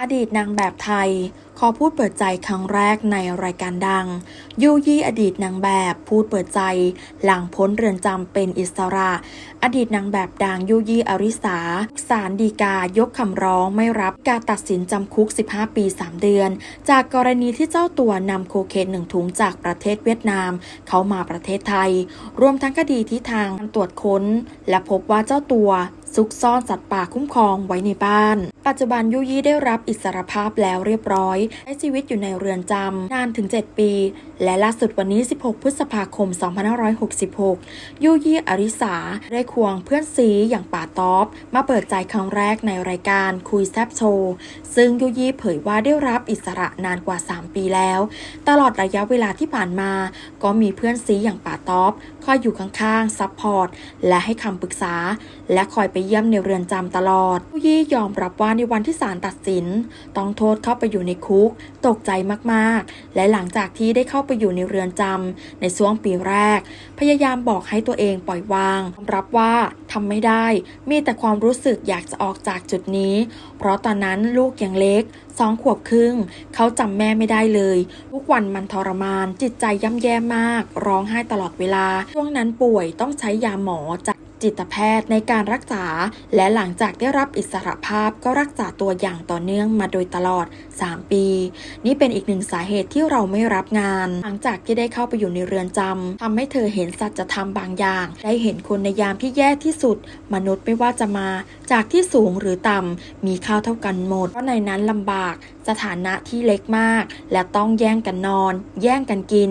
อดีตนางแบบไทย ขอพูดเปิดใจครั้งแรกในรายการดัง ยูยี่อดีตนางแบบพูดเปิดใจ หลังพ้นเรือนจำเป็นอิสระ อดีตนางแบบดังยูยี่อริสาศาลฎีกายกคำร้องไม่รับการตัดสินจำคุก 15 ปี 3 เดือน จากกรณีที่เจ้าตัวนำโคเคนหนึ่งถุงจากประเทศเวียดนาม เข้ามาประเทศไทย รวมทั้งคดีที่ทางตรวจค้น และพบว่าเจ้าตัว ซุกซ่อนสัตว์ป่าคุ้มครองไว้ในบ้าน ปัจจุบันยุยี่ได้รับอิสรภาพแล้วเรียบร้อยใช้ชีวิตอยู่ในเรือนจำนานถึง 7 ปี และล่าสุดวันนี้ 16 พฤษภาคม 2566 ยุยี่อริสาได้ควงเพื่อนซีอย่างป่าต๊อบมาเปิดใจครั้งแรกในรายการคุยแซบโชว์ ซึ่งยุยี่เผยว่าได้รับอิสระนานกว่า 3 ปีแล้ว ตลอดระยะเวลาที่ผ่านมา ก็มีเพื่อนซีอย่างป่าต๊อบ อยอยู่ข้างๆ ซัพพอร์ต และให้คำปรึกษา และคอยไปเยี่ยมในเรือนจำตลอดผู้ยี่ยอมรับว่าในวันที่ศาลตัดสิน ต้องโทษเข้าไปอยู่ในคุก ตกใจมากๆ และหลังจากที่ได้เข้าไปอยู่ในเรือนจำในช่วงปีแรก พยายามบอกให้ตัวเองปล่อยวางยอมรับว่าทำไม่ได้ มีแต่ความรู้สึกอยากจะออกจากจุดนี้ เพราะตอนนั้นลูกยังเล็ก สองขวบครึ่ง เขาจำแม่ไม่ได้เลย ทุกวันมันทรมาน จิตใจย่ำแย่มาก ร้องไห้ตลอดเวลา ช่วงนั้นป่วยต้องใช้ยาหมอจาก จิตแพทย์ในการรักษา และหลังจากได้รับอิสรภาพก็รักษาตัวอย่างต่อเนื่องมาโดยตลอด 3 ปี นี่เป็นอีกหนึ่งสาเหตุที่เราไม่รับงาน หลังจากที่ได้เข้าไปอยู่ในเรือนจำทำให้เธอเห็นสัจธรรมบางอย่าง ได้เห็นคนในยามที่แย่ที่สุด มนุษย์ไม่ว่าจะมา จากที่สูงหรือต่ำมีข้าวเท่ากันหมดเพราะในนั้นลำบากสถานะที่เล็กมาก และต้องแย่งกันนอน แย่งกันกิน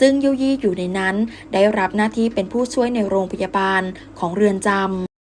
ซึ่งยุยี่อยู่ในนั้น ได้รับหน้าที่เป็นผู้ช่วยในโรงพยาบาลของของเรือนจำ